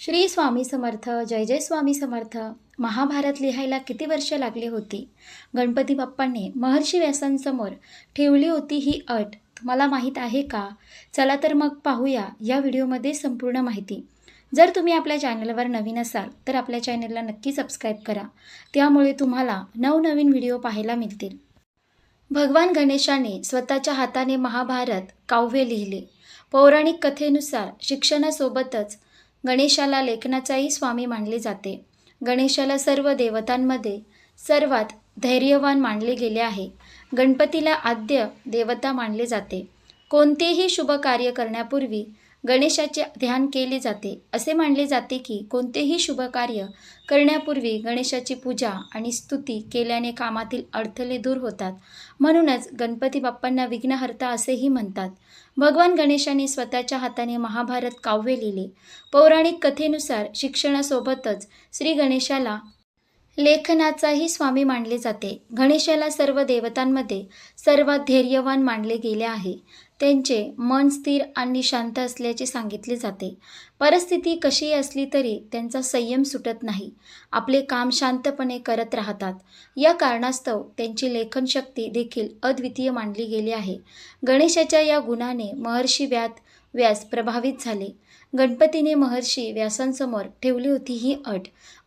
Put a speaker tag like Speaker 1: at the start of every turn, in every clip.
Speaker 1: श्री स्वामी समर्थ जय जय स्वामी समर्थ. महाभारत लिहायला किती वर्ष लागली होती? गणपती बाप्पांनी महर्षी व्यासांसमोर ठेवली होती ही अट. तुम्हाला माहीत आहे का? चला तर मग पाहूया या व्हिडिओमध्ये संपूर्ण माहिती. जर तुम्ही आपल्या चॅनलवर नवीन असाल तर आपल्या चॅनलला नक्की सबस्क्राईब करा. त्यामुळे तुम्हाला नवनवीन व्हिडिओ पाहायला मिळतील. भगवान गणेशाने स्वतःच्या हाताने महाभारत काव्य लिहिले. पौराणिक कथेनुसार शिक्षणासोबतच गणेशाला लेखनाचाही स्वामी मानले जाते. गणेशाला सर्व देवतांमध्ये सर्वात धैर्यवान मानले गेले आहे. गणपतीला आद्य देवता मानले जाते. कोणतेही शुभ कार्य करण्यापूर्वी गणेशाचे ध्यान केले जाते. असे मानले जाते की कोणतेही शुभ कार्य करण्यापूर्वी गणेशाची पूजा आणि स्तुती केल्याने कामातील अडथळे दूर होतात. म्हणूनच गणपती बाप्पांना विघ्नहर्ता असेही म्हणतात. भगवान गणेशाने स्वतःच्या हाताने महाभारत काव्य लिहिले. पौराणिक कथेनुसार शिक्षणासोबतच श्री गणेशाला लेखनाचाही स्वामी मानले जाते. गणेशाला सर्व देवतांमध्ये सर्वात धैर्यवान मानले गेले आहे. त्यांचे मन स्थिर आणि शांत असल्याचे सांगितले जाते. परिस्थिती कशी असली तरी त्यांचा संयम सुटत नाही. आपले काम शांतपणे करत राहतात. या कारणास्तव त्यांची लेखनशक्ती देखील अद्वितीय मानली गेली आहे. गणेशाच्या या गुणाने महर्षी व्यात व्यास प्रभावित झाले. गणपतीने महर्षी व्यासांसमोर ठेवली होती ही अट.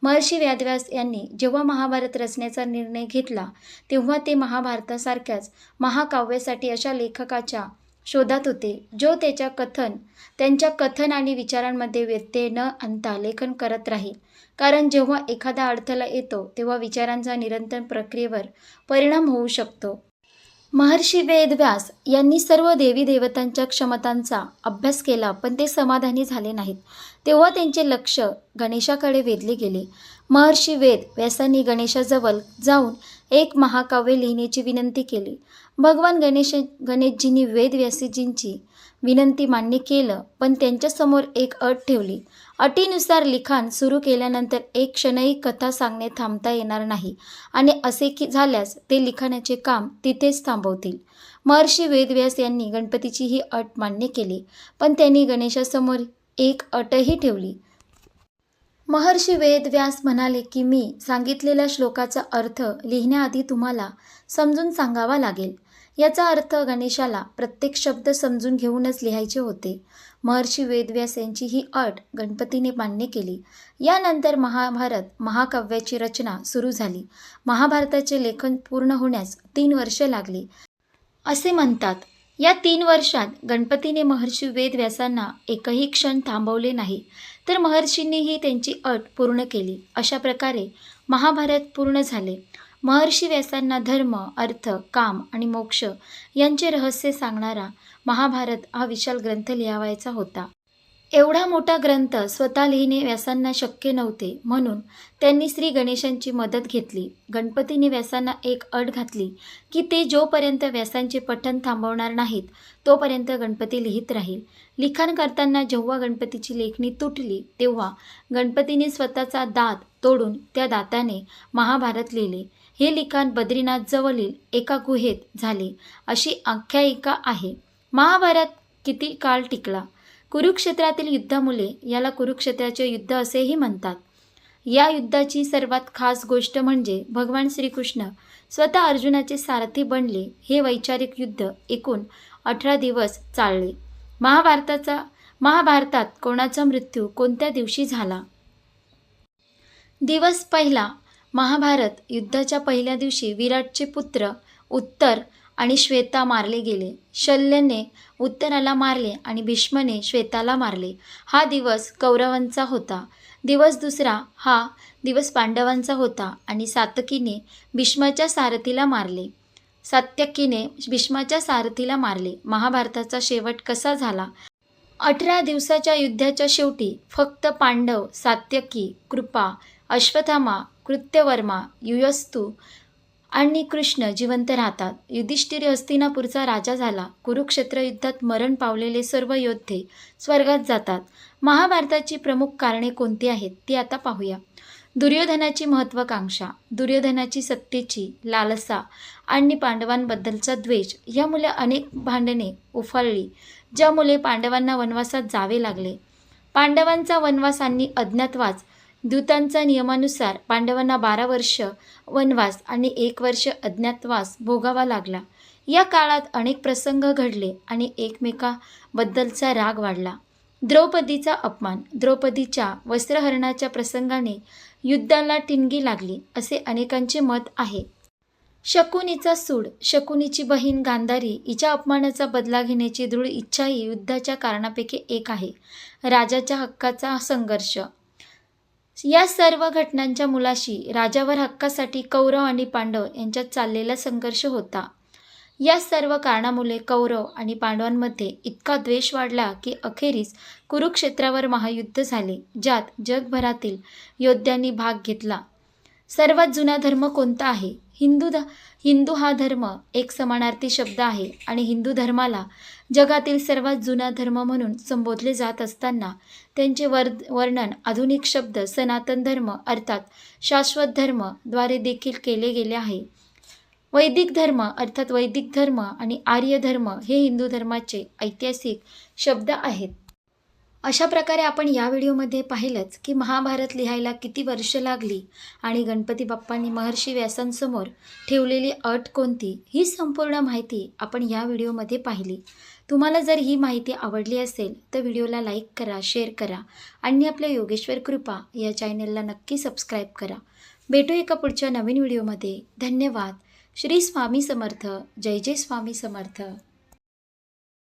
Speaker 1: महर्षी व्यादव्यास यांनी जेव्हा महाभारत रचण्याचा निर्णय घेतला तेव्हा ते महाभारतासारख्याच महाकाव्यासाठी अशा लेखकाच्या शोधात होते. जो त्याच्या कथन त्यांच्या कथन आणि विचारांमध्ये व्यत्यय न आणता लेखन करत राहील कारण जेव्हा एखादा अडथळा येतो तेव्हा विचारांचा निरंतर प्रक्रियेवर परिणाम होऊ शकतो. महर्षी वेदव्यास यांनी सर्व देवी देवतांच्या क्षमतांचा अभ्यास केला पण ते समाधानी झाले नाहीत. तेव्हा त्यांचे लक्ष गणेशाकडे वेधले गेले. महर्षी वेद व्यासांनी गणेशाजवळ जाऊन एक महाकाव्य लिहिण्याची विनंती केली. भगवान गणेश गणेशजींनी वेदव्यासीजींची विनंती मान्य केलं पण त्यांच्यासमोर एक अट ठेवली. अटीनुसार लिखाण सुरू केल्यानंतर एक क्षणही कथा सांगणे थांबता येणार नाही आणि असे की झाल्यास ते लिखाणाचे काम तिथेच थांबवतील. महर्षी वेदव्यास यांनी गणपतीची ही अट मान्य केली पण त्यांनी गणेशासमोर एक अटही ठेवली. महर्षी वेदव्यास म्हणाले की मी सांगितलेल्या श्लोकाचा अर्थ लिहिण्याआधी तुम्हाला समजून सांगावा लागेल. याचा अर्थ गणेशाला प्रत्येक शब्द समजून घेऊनच लिहायचे होते. महर्षी वेदव्यास यांची ही अट गणपतीने मान्य केली. यानंतर महाभारत महाकाव्याची रचना सुरू झाली. महाभारताचे लेखन पूर्ण होण्यास तीन वर्ष लागली. असे म्हणतात या तीन वर्षात गणपतीने महर्षी वेदव्यासांना एकही क्षण थांबवले नाही. तर महर्षींनीही त्यांची अट पूर्ण केली. अशा प्रकारे महाभारत पूर्ण झाले. महर्षी व्यासांना धर्म अर्थ काम आणि मोक्ष यांचे रहस्य सांगणारा महाभारत हा विशाल ग्रंथ लिहावायचा होता. एवढा मोठा ग्रंथ स्वतः लिहिणे व्यासांना शक्य नव्हते. म्हणून त्यांनी श्री गणेशांची मदत घेतली. गणपतीने व्यासांना एक अट घातली की ते जोपर्यंत व्यासांचे पठण थांबवणार नाहीत तोपर्यंत गणपती लिहित राहील. लिखाण करताना जेव्हा गणपतीची लेखणी तुटली तेव्हा गणपतीने स्वतःचा दात तोडून त्या दाताने महाभारत लिहिले. हे लिखाण बद्रीनाथ जवळील एका गुहेत झाले. अशी आख्यायिका आहे. महाभारत किती काळ टिकला? कुरुक्षेत्रातील युद्धामुळे याला कुरुक्षेत्राचे युद्ध असेही म्हणतात. या युद्धाची सर्वात खास गोष्ट म्हणजे भगवान श्रीकृष्ण स्वतः अर्जुनाचे सारथी बनले हे वैचारिक युद्ध एकूण अठरा दिवस चालले. महाभारताचा महाभारतात कोणाचा मृत्यू कोणत्या दिवशी झाला? दिवस पहिला महाभारत युद्धाच्या पहिल्या दिवशी विराटचे पुत्र उत्तर आणि श्वेता मारले गेले. शल्यने उत्तराला मारले आणि भीष्मने श्वेताला मारले. हा दिवस कौरवांचा होता. दिवस दुसरा हा दिवस पांडवांचा होता आणि सातकीने भीष्माच्या सारथीला मारले. सात्यकीने भीष्माच्या सारथीला मारले. महाभारताचा शेवट कसा झाला? अठरा दिवसाच्या युद्धाच्या शेवटी फक्त पांडव सात्यकी कृपा अश्वथामा कृत्यवर्मा युयस्तू आणि कृष्ण जिवंत राहतात. युधिष्ठिर हस्तिनापूरचा राजा झाला. कुरुक्षेत्र युद्धात मरण पावलेले सर्व योद्धे स्वर्गात जातात. महाभारताची प्रमुख कारणे कोणती आहेत ती आता पाहूया. दुर्योधनाची महत्त्वाकांक्षा दुर्योधनाची सत्तेची लालसा आणि पांडवांबद्दलचा द्वेष यामुळे अनेक भांडणे उफाळली ज्यामुळे पांडवांना वनवासात जावे लागले. पांडवांचा वनवासांनी अज्ञातवास दूतांचा नियमानुसार पांडवांना बारा वर्ष वनवास आणि एक वर्ष अज्ञातवास भोगावा लागला. या काळात अनेक प्रसंग घडले आणि एकमेकाबद्दलचा राग वाढला. द्रौपदीचा अपमान द्रौपदीच्या वस्त्रहरणाच्या प्रसंगाने युद्धाला टिणगी लागली असे अनेकांचे मत आहे. शकुनीचा सूड शकुनीची बहीण गांधारी हिच्या अपमानाचा बदला घेण्याची दृढ इच्छा ही युद्धाच्या कारणापैकी एक आहे. राजाच्या हक्काचा संघर्ष या सर्व घटनांच्या मुलाशी राजावर हक्कासाठी कौरव आणि पांडव यांच्यात चाललेला संघर्ष होता. या सर्व कारणामुळे कौरव आणि पांडवांमध्ये इतका द्वेष वाढला की अखेरीस कुरुक्षेत्रावर महायुद्ध झाले ज्यात जगभरातील योद्ध्यांनी भाग घेतला. सर्वात जुना धर्म कोणता आहे? हिंदू ध हिंदू हा धर्म एक समानार्थी शब्द आहे आणि हिंदू धर्माला जगातील सर्वात जुना धर्म म्हणून संबोधले जात असताना त्यांचे वर वर्णन आधुनिक शब्द सनातन धर्म अर्थात शाश्वत धर्मद्वारे देखील केले गेले आहे. वैदिक धर्म अर्थात वैदिक धर्म आणि आर्य धर्म हे हिंदू धर्माचे ऐतिहासिक शब्द आहेत. अशा प्रकारे आपण या व्हिडिओमध्ये पाहिलंच की महाभारत लिहायला किती वर्ष लागली आणि गणपती बाप्पांनी महर्षी व्यासांसमोर ठेवलेली अट कोणती ही संपूर्ण माहिती आपण या व्हिडिओमध्ये पाहिली. तुम्हाला जर ही माहिती आवडली असेल तर व्हिडिओला लाईक करा शेअर करा आणि आपल्या योगेश्वर कृपा या चॅनलला नक्की सबस्क्राईब करा. भेटू एका पुढच्या नवीन व्हिडिओमध्ये. धन्यवाद. श्री स्वामी समर्थ. जय जय स्वामी समर्थ.